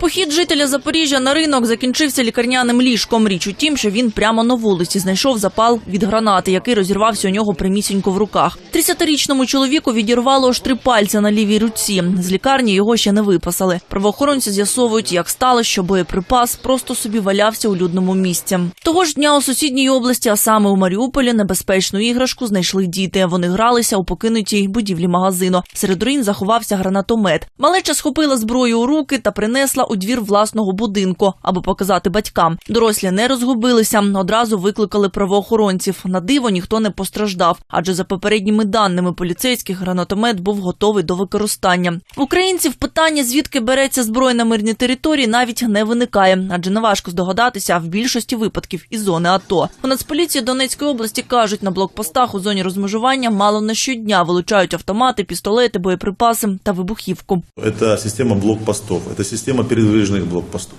Похід жителя Запоріжжя на ринок закінчився лікарняним ліжком. Річ у тім, що він прямо на вулиці знайшов запал від гранати, який розірвався у нього примісінько в руках. 30-річному чоловіку відірвало аж три пальця на лівій руці. З лікарні його ще не випасали. Правоохоронці з'ясовують, як стало, що боєприпас просто собі валявся у людному місці. Того ж дня у сусідній області, а саме у Маріуполі, небезпечну іграшку знайшли діти. Вони гралися у покинутій будівлі магазину. Серед руїн заховався гранатомет. Малеча схопила зброю у руки та принесла у двір власного будинку, аби показати батькам. Дорослі не розгубилися, одразу викликали правоохоронців. На диво ніхто не постраждав, адже за попередніми даними поліцейських гранатомет був готовий до використання. В українців питання, звідки береться зброя на мирній території, навіть не виникає, адже неважко здогадатися в більшості випадків із зони АТО. У Нацполіції Донецької області кажуть, на блокпостах у зоні розмежування мало не щодня вилучають автомати, пістолети, боєприпаси та вибухівку. Это система блокпостов, это система передвижных блокпостов.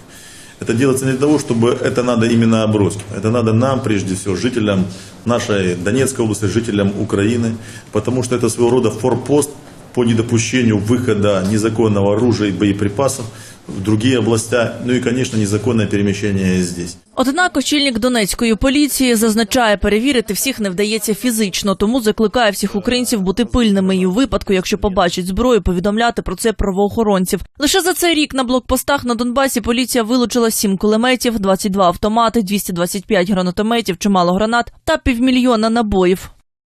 Это делается не для того, чтобы это надо именно Оброським. Это надо нам, прежде всего, жителям нашей Донецкой области, жителям Украины, потому что это своего рода форпост по недопущению выхода незаконного оружия и боеприпасов в другие областя, ну и, конечно, незаконное перемещение здесь. Однак очільник Донецької поліції зазначає, перевірити всіх не вдається фізично, тому закликає всіх українців бути пильними і у випадку, якщо побачать зброю, повідомляти про це правоохоронців. Лише за цей рік на блокпостах на Донбасі поліція вилучила 7 кулеметів, 22 автомати, 225 гранатометів, чимало гранат та півмільйона набоїв.